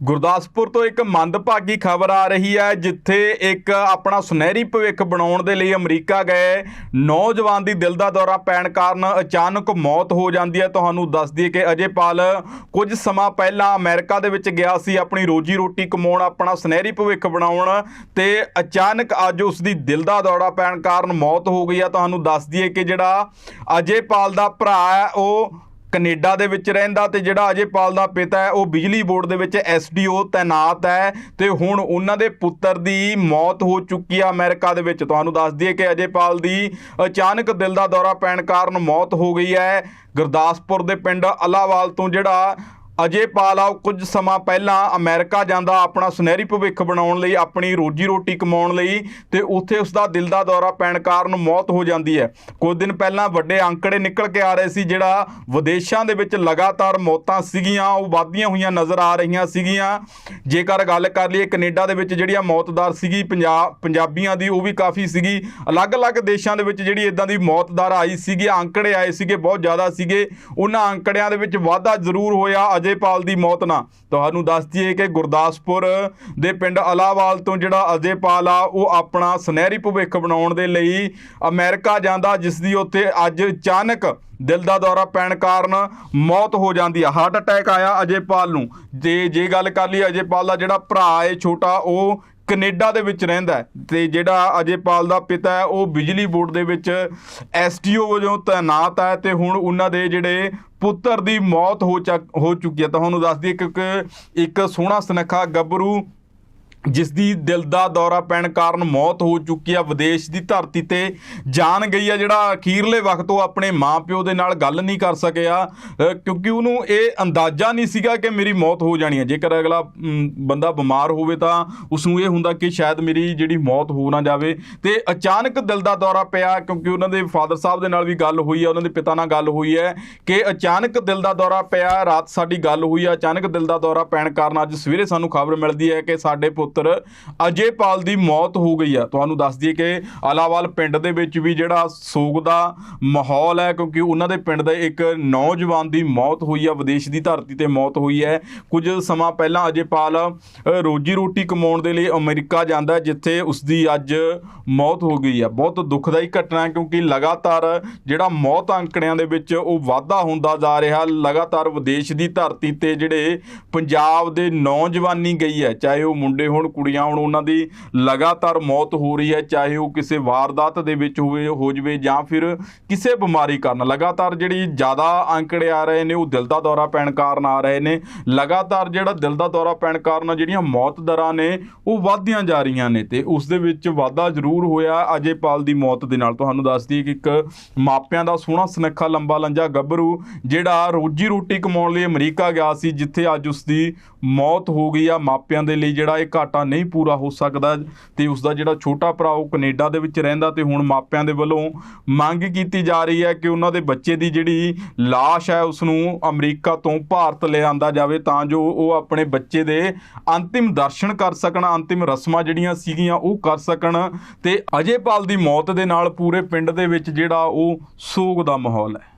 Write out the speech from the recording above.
ਗੁਰਦਾਸਪੁਰ ਤੋਂ ਇੱਕ ਮੰਦਭਾਗੀ ਖਬਰ ਆ ਰਹੀ ਹੈ, ਜਿੱਥੇ ਇੱਕ ਆਪਣਾ ਸੁਨਹਿਰੀ ਭਵਿੱਖ ਬਣਾਉਣ ਦੇ ਲਈ ਅਮਰੀਕਾ ਗਏ। ਨੌਜਵਾਨ ਦੀ ਦਿਲ ਦਾ ਦੌਰਾ ਪੈਣ ਕਾਰਨ ਅਚਾਨਕ ਮੌਤ ਹੋ ਜਾਂਦੀ ਹੈ। ਤੁਹਾਨੂੰ ਦੱਸ ਦਈਏ ਕਿ ਅਜੇਪਾਲ ਕੁਝ ਸਮਾਂ ਪਹਿਲਾਂ ਅਮਰੀਕਾ ਦੇ ਵਿੱਚ ਗਿਆ ਸੀ ਆਪਣੀ ਰੋਜੀ ਰੋਟੀ ਕਮਾਉਣ, ਆਪਣਾ ਸੁਨਹਿਰੀ ਭਵਿੱਖ ਬਣਾਉਣ ਤੇ ਅਚਾਨਕ ਅੱਜ ਉਸ ਦੀ ਦਿਲ ਦਾ ਦੌਰਾ ਪੈਣ ਕਾਰਨ ਮੌਤ ਹੋ ਗਈ ਹੈ। ਤੁਹਾਨੂੰ ਦੱਸ ਦਈਏ ਕਿ ਜਿਹੜਾ ਅਜੇ ਪਾਲ ਦਾ ਭਰਾ ਹੈ, ਉਹ ਕੈਨੇਡਾ ਦੇ ਵਿੱਚ ਰਹਿੰਦਾ ਤੇ ਜਿਹੜਾ ਅਜੇਪਾਲ ਦਾ ਪਿਤਾ ਹੈ, ਉਹ ਬਿਜਲੀ ਬੋਰਡ ਦੇ ਵਿੱਚ ਐਸਡੀਓ ਤਾਇਨਾਤ ਹੈ ਤੇ ਹੁਣ ਉਹਨਾਂ ਦੇ ਪੁੱਤਰ ਦੀ ਮੌਤ ਹੋ ਚੁੱਕੀ ਆ ਅਮਰੀਕਾ ਦੇ ਵਿੱਚ। ਤੁਹਾਨੂੰ ਦੱਸ ਦਈਏ ਕਿ ਅਜੇਪਾਲ ਦੀ ਅਚਾਨਕ ਦਿਲ ਦਾ ਦੌਰਾ ਪੈਣ ਕਾਰਨ ਮੌਤ ਹੋ ਗਈ ਹੈ। ਗੁਰਦਾਸਪੁਰ ਦੇ ਪਿੰਡ ਅਲਾਵਾਲ ਤੋਂ ਜਿਹੜਾ ਅਜੇਪਾਲ ਆ ਉਹ ਕੁਝ ਸਮਾਂ ਪਹਿਲਾਂ ਅਮਰੀਕਾ ਜਾਂਦਾ ਆਪਣਾ ਸੁਨਹਿਰੀ ਭਵਿੱਖ ਬਣਾਉਣ ਲਈ, ਆਪਣੀ ਰੋਜੀ ਰੋਟੀ ਕਮਾਉਣ ਲਈ ਤੇ ਉੱਥੇ ਉਸ ਦਾ ਦਿਲ ਦਾ ਦੌਰਾ ਪੈਣ ਕਾਰਨ ਮੌਤ ਹੋ ਜਾਂਦੀ ਹੈ। ਕੁਝ ਦਿਨ ਪਹਿਲਾਂ ਵੱਡੇ ਅੰਕੜੇ ਨਿਕਲ ਕੇ ਆ ਰਹੇ ਸੀ, ਜਿਹੜਾ ਵਿਦੇਸ਼ਾਂ ਦੇ ਵਿੱਚ ਲਗਾਤਾਰ ਮੌਤਾਂ ਸੀਗੀਆਂ, ਉਹ ਵਧਦੀਆਂ ਹੋਈਆਂ ਨਜ਼ਰ ਆ ਰਹੀਆਂ ਸੀਗੀਆਂ। ਜੇਕਰ ਗੱਲ ਕਰ ਲਈਏ, ਕੈਨੇਡਾ ਦੇ ਵਿੱਚ ਜਿਹੜੀਆਂ ਮੌਤ ਦਰ ਸੀਗੀ ਪੰਜਾਬ ਪੰਜਾਬੀਆਂ ਦੀ, ਉਹ ਵੀ ਕਾਫੀ ਸੀਗੀ। ਅਲੱਗ-ਅਲੱਗ ਦੇਸ਼ਾਂ ਦੇ ਵਿੱਚ ਜਿਹੜੀ ਇਦਾਂ ਦੀ ਮੌਤ ਦਰ ਆਈ ਸੀਗੀ, ਅੰਕੜੇ ਆਏ ਸੀਗੇ, ਬਹੁਤ ਜ਼ਿਆਦਾ ਸੀਗੇ। ਉਹਨਾਂ ਅੰਕੜਿਆਂ ਦੇ ਵਿੱਚ ਵਾਧਾ ਜ਼ਰੂਰ ਹੋਇਆ। ਅਜੇਪਾਲ ਦੀ ਮੌਤ ਨਾਲ ਤੁਹਾਨੂੰ ਦੱਸ ਦਈਏ ਕਿ ਗੁਰਦਾਸਪੁਰ ਦੇ ਪਿੰਡ ਅਲਾਵਾਲ ਤੋਂ ਜਿਹੜਾ ਅਜੇਪਾਲ ਆ, ਉਹ ਆਪਣਾ ਸੁਨਹਿਰੀ ਭਵਿੱਖ ਬਣਾਉਣ ਦੇ ਲਈ ਅਮਰੀਕਾ ਜਾਂਦਾ ਜਿਸ ਦੀ ਉੱਥੇ ਅੱਜ ਅਚਾਨਕ ਦਿਲ ਦਾ ਦੌਰਾ ਪੈਣ ਕਾਰਨ ਮੌਤ ਹੋ ਜਾਂਦੀ ਆ। ਹਾਰਟ ਅਟੈਕ ਆਇਆ ਅਜੇਪਾਲ ਨੂੰ। ਜੇ ਜੇ ਗੱਲ ਕਰ ਲਈ ਅਜੇਪਾਲ ਦਾ ਜਿਹੜਾ ਭਰਾ ਏ, ਛੋਟਾ, ਉਹ ਕੈਨੇਡਾ ਦੇ ਵਿੱਚ ਰਹਿੰਦਾ ਹੈ ਤੇ ਜਿਹੜਾ ਅਜੇਪਾਲ ਦਾ ਪਿਤਾ ਹੈ, ਉਹ ਬਿਜਲੀ ਬੋਰਡ ਦੇ ਵਿੱਚ ਐਸਟੀਓ ਵਜੋਂ ਤਾਇਨਾਤ ਹੈ ਤੇ ਹੁਣ ਉਹਨਾਂ ਦੇ ਜਿਹੜੇ ਪੁੱਤਰ ਦੀ ਮੌਤ ਹੋ ਚੱਕ- ਹੋ ਚੁੱਕੀ ਹੈ। ਤੁਹਾਨੂੰ ਦੱਸ ਦਈਏ ਕਿਉਂਕਿ ਇੱਕ ਸੋਹਣਾ ਸੁਨੱਖਾ ਗੱਭਰੂ ਜਿਸ ਦੀ ਦਿਲ ਦਾ ਦੌਰਾ ਪੈਣ ਕਾਰਨ ਮੌਤ ਹੋ ਚੁੱਕੀ ਆ, ਵਿਦੇਸ਼ ਦੀ ਧਰਤੀ ਤੇ ਜਾਣ ਗਈ ਆ। ਜਿਹੜਾ ਅਖੀਰਲੇ ਵਕਤ ਉਹ ਆਪਣੇ ਮਾਪਿਓ ਦੇ ਨਾਲ ਗੱਲ ਨਹੀਂ ਕਰ ਸਕਿਆ ਕਿਉਂਕਿ ਉਹਨੂੰ ਇਹ ਅੰਦਾਜ਼ਾ ਨਹੀਂ ਸੀਗਾ ਕਿ ਮੇਰੀ ਮੌਤ ਹੋ ਜਾਣੀ ਹੈ ਜੇਕਰ ਅਗਲਾ ਬੰਦਾ ਬਿਮਾਰ ਹੋਵੇ ਤਾਂ ਉਸ ਨੂੰ ਇਹ ਹੁੰਦਾ ਕਿ ਸ਼ਾਇਦ ਮੇਰੀ ਜਿਹੜੀ ਮੌਤ ਹੋ ਨਾ ਜਾਵੇ। ਤੇ ਅਚਾਨਕ ਦਿਲ ਦਾ ਦੌਰਾ ਪਿਆ, ਕਿਉਂਕਿ ਉਹਨਾਂ ਦੇ ਫਾਦਰ ਸਾਹਿਬ ਦੇ ਨਾਲ ਵੀ ਗੱਲ ਹੋਈ ਹੈ ਉਹਨਾਂ ਦੇ ਪਿਤਾ ਨਾਲ ਗੱਲ ਹੋਈ ਹੈ ਕਿ ਅਚਾਨਕ ਦਿਲ ਦਾ ਦੌਰਾ ਪਿਆ, ਰਾਤ ਸਾਡੀ ਗੱਲ ਹੋਈ ਹੈ ਅਚਾਨਕ ਦਿਲ ਦਾ ਦੌਰਾ ਪੈਣ ਕਾਰਨ ਅੱਜ ਸਵੇਰੇ ਸਾਨੂੰ ਖਬਰ ਮਿਲਦੀ ਹੈ ਕਿ ਸਾਡੇ ਪੁੱਤ ਪੁੱਤਰ ਅਜੇਪਾਲ ਦੀ ਮੌਤ ਹੋ ਗਈ ਆ। ਤੁਹਾਨੂੰ ਦੱਸ ਦਈਏ ਕਿ ਅਲਾਵਾਲ ਪਿੰਡ ਦੇ ਵਿੱਚ ਵੀ ਜਿਹੜਾ ਸੋਗ ਦਾ ਮਾਹੌਲ ਹੈ ਕਿਉਂਕਿ ਉਹਨਾਂ ਦੇ ਪਿੰਡ ਦੇ ਇੱਕ ਨੌਜਵਾਨ ਦੀ ਮੌਤ ਹੋਈ ਆ ਵਿਦੇਸ਼ ਦੀ ਧਰਤੀ ਤੇ ਮੌਤ ਹੋਈ ਹੈ। ਕੁਝ ਸਮਾਂ ਪਹਿਲਾਂ ਅਜੇਪਾਲ ਅ, ਰੋਜੀ ਰੋਟੀ ਕਮਾਉਣ ਦੇ ਲਈ ਅਮਰੀਕਾ ਜਾਂਦਾ ਜਿੱਥੇ ਉਸ ਦੀ ਅੱਜ ਮੌਤ ਹੋ ਗਈ ਆ। ਬਹੁਤ ਦੁਖਦਾਈ ਘਟਨਾ ਹੈ ਕਿਉਂਕਿ ਲਗਾਤਾਰ ਜਿਹੜਾ ਮੌਤ ਅੰਕੜਿਆਂ ਦੇ ਵਿੱਚ ਉਹ ਵਾਧਾ ਹੁੰਦਾ ਜਾ ਰਿਹਾ ਲਗਾਤਾਰ ਵਿਦੇਸ਼ ਦੀ ਧਰਤੀ ਤੇ ਜਿਹੜੇ ਪੰਜਾਬ ਦੇ ਨੌਜਵਾਨੀ ਗਈ ਹੈ ਚਾਹੇ ਉਹ ਮੁੰਡੇ ਹੋਣ ਕੁੜੀਆਂ, ਹੁਣ ਉਹਨਾਂ ਦੀ ਲਗਾਤਾਰ ਮੌਤ ਹੋ ਰਹੀ ਹੈ, ਚਾਹੇ ਉਹ ਕਿਸੇ ਵਾਰਦਾਤ ਦੇ ਵਿੱਚ ਹੋਵੇ, ਹੋ ਜਵੇ ਜਾਂ ਫਿਰ ਕਿਸੇ ਬਿਮਾਰੀ ਕਾਰਨ। ਲਗਾਤਾਰ ਜਿਹੜੀ ਜ਼ਿਆਦਾ ਅੰਕੜੇ ਆ ਰਹੇ ਨੇ, ਉਹ ਦਿਲ ਦਾ ਦੌਰਾ ਪੈਣ ਕਾਰਨ ਆ ਰਹੇ ਨੇ। ਲਗਾਤਾਰ ਜਿਹੜਾ ਦਿਲ ਦਾ ਦੌਰਾ ਪੈਣ ਕਾਰਨ ਜਿਹੜੀਆਂ ਮੌਤ ਦਰਾਂ ਨੇ, ਉਹ ਵਧਦੀਆਂ ਜਾ ਰਹੀਆਂ ਨੇ ਤੇ ਉਸ ਦੇ ਵਿੱਚ ਵਾਧਾ ਜ਼ਰੂਰ ਹੋਇਆ। ਅਜੇਪਾਲ ਦੀ ਮੌਤ ਦੇ ਨਾਲ ਤੁਹਾਨੂੰ ਦੱਸ ਦਈਏ ਕਿ ਇੱਕ ਮਾਪਿਆਂ ਦਾ ਸੋਹਣਾ ਸੁਨੱਖਾ ਲੰਬਾ ਲੰਜਾ ਗੱਭਰੂ, ਜਿਹੜਾ ਰੋਜੀ ਰੋਟੀ ਕਮਾਉਣ ਲਈ ਅਮਰੀਕਾ ਗਿਆ ਸੀ, ਜਿੱਥੇ ਅੱਜ ਉਸ ਦੀ ਮੌਤ ਹੋ ਗਈ ਆ। ਮਾਪਿਆਂ ਦੇ ਲਈ ਜਿਹੜਾ ਇਹ ਘਾਟਾ ਨਹੀਂ ਪੂਰਾ ਹੋ ਸਕਦਾ ਤੇ ਉਸ ਦਾ ਜਿਹੜਾ ਛੋਟਾ ਭਰਾ ਉਹ ਕੈਨੇਡਾ ਦੇ ਵਿੱਚ ਰਹਿੰਦਾ ਤੇ ਹੁਣ ਮਾਪਿਆਂ ਦੇ ਵੱਲੋਂ ਮੰਗ ਕੀਤੀ ਜਾ ਰਹੀ ਹੈ ਕਿ ਉਹਨਾਂ ਦੇ ਬੱਚੇ ਦੀ ਜਿਹੜੀ ਲਾਸ਼ ਹੈ ਉਸ ਨੂੰ ਅਮਰੀਕਾ ਤੋਂ ਭਾਰਤ ਲਿਆਂਦਾ ਜਾਵੇ ਤਾਂ ਜੋ ਉਹ ਆਪਣੇ ਬੱਚੇ ਦੇ ਅੰਤਿਮ ਦਰਸ਼ਨ ਕਰ ਸਕਣ, ਅੰਤਿਮ ਰਸਮਾਂ ਜਿਹੜੀਆਂ ਸੀਗੀਆਂ ਉਹ ਕਰ ਸਕਣ ਤੇ ਅਜੇਪਾਲ ਦੀ ਮੌਤ ਦੇ ਨਾਲ ਪੂਰੇ ਪਿੰਡ ਦੇ ਵਿੱਚ ਜਿਹੜਾ ਉਹ ਸੋਗ ਦਾ ਮਾਹੌਲ ਹੈ।